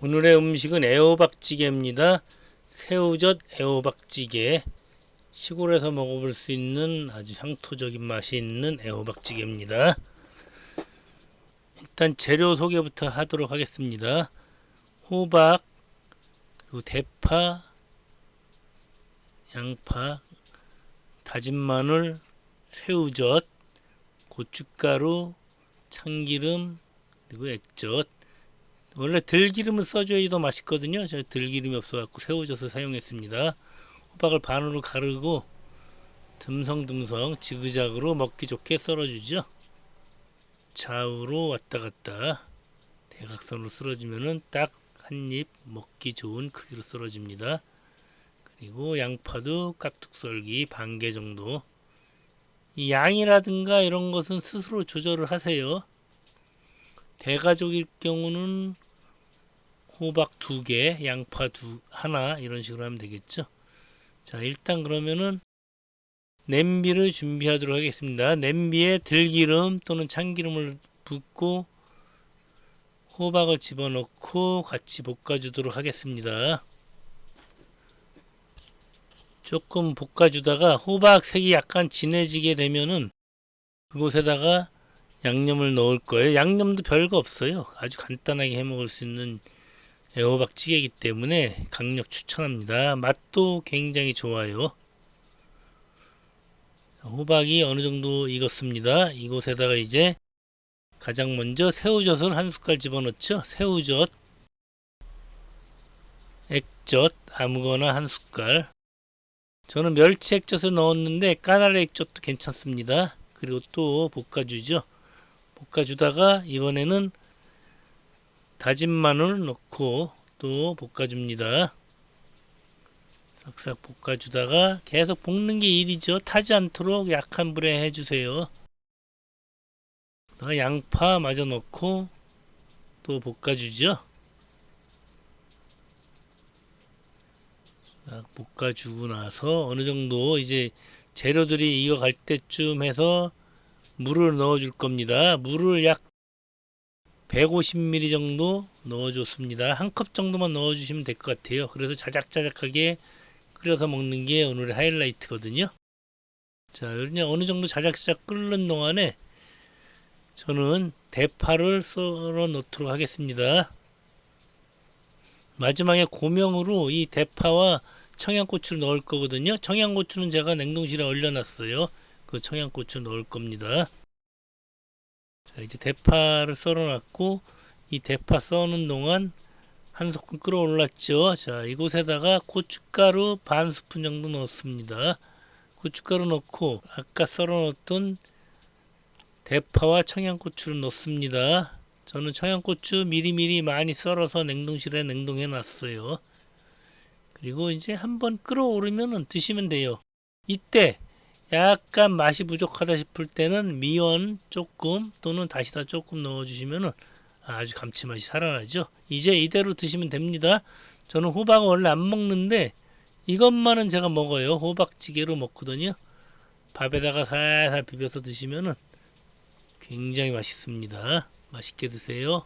오늘의 음식은 애호박찌개입니다. 새우젓 애호박찌개. 시골에서 먹어볼 수 있는 아주 향토적인 맛이 있는 애호박찌개입니다. 일단 재료 소개부터 하도록 하겠습니다. 호박, 그리고 대파, 양파, 다진 마늘, 새우젓, 고춧가루, 참기름, 그리고 액젓. 원래 들기름을 써줘야 더 맛있거든요. 저 들기름이 없어갖고 새우젓을 사용했습니다. 호박을 반으로 가르고 듬성듬성 지그작으로 먹기 좋게 썰어주죠. 좌우로 왔다 갔다 대각선으로 썰어주면은 딱 한 입 먹기 좋은 크기로 썰어집니다. 그리고 양파도 깍둑 썰기 반 개 정도. 이 양이라든가 이런 것은 스스로 조절을 하세요. 대가족일 경우는 호박 두 개, 양파 두 하나 이런 식으로 하면 되겠죠. 자, 일단 그러면은 냄비를 준비하도록 하겠습니다. 냄비에 들기름 또는 참기름을 붓고 호박을 집어넣고 같이 볶아주도록 하겠습니다. 조금 볶아주다가 호박 색이 약간 진해지게 되면은 그곳에다가 양념을 넣을 거예요. 양념도 별거 없어요. 아주 간단하게 해 먹을 수 있는 애호박찌개이기 때문에 강력 추천합니다. 맛도 굉장히 좋아요. 호박이 어느 정도 익었습니다. 이곳에다가 이제 가장 먼저 새우젓을 한 숟갈 집어넣죠. 새우젓, 액젓 아무거나 한 숟갈. 저는 멸치 액젓을 넣었는데 까나리 액젓도 괜찮습니다. 그리고 또 볶아주죠. 볶아주다가 이번에는 다진 마늘 넣고 또 볶아줍니다. 싹싹 볶아주다가 계속 볶는 게 일이죠. 타지 않도록 약한 불에 해주세요. 양파 마저 넣고 또 볶아주죠. 딱 볶아주고 나서 어느 정도 이제 재료들이 익어갈 때쯤 해서 물을 넣어줄 겁니다. 물을 약 150ml 정도 넣어줬습니다. 한 컵 정도만 넣어주시면 될 것 같아요. 그래서 자작자작하게 끓여서 먹는 게 오늘의 하이라이트거든요. 자, 이제 어느 정도 자작자작 끓는 동안에 저는 대파를 썰어 넣도록 하겠습니다. 마지막에 고명으로 이 대파와 청양고추를 넣을 거거든요. 청양고추는 제가 냉동실에 얼려놨어요. 그 청양고추 넣을 겁니다. 자, 이제 대파를 썰어놨고 이 대파 써는 동안 한 소끔 끓어올랐죠. 자, 이곳에다가 고춧가루 반 스푼 정도 넣습니다. 고춧가루 넣고 아까 썰어놓던 대파와 청양고추를 넣습니다. 저는 청양고추 미리미리 많이 썰어서 냉동실에 냉동해 놨어요. 그리고 이제 한번 끓어오르면 드시면 돼요. 이때 약간 맛이 부족하다 싶을 때는 미원 조금 또는 다시다 조금 넣어주시면 아주 감칠맛이 살아나죠. 이제 이대로 드시면 됩니다. 저는 호박을 원래 안 먹는데 이것만은 제가 먹어요. 호박찌개로 먹거든요. 밥에다가 살살 비벼서 드시면 굉장히 맛있습니다. 맛있게 드세요.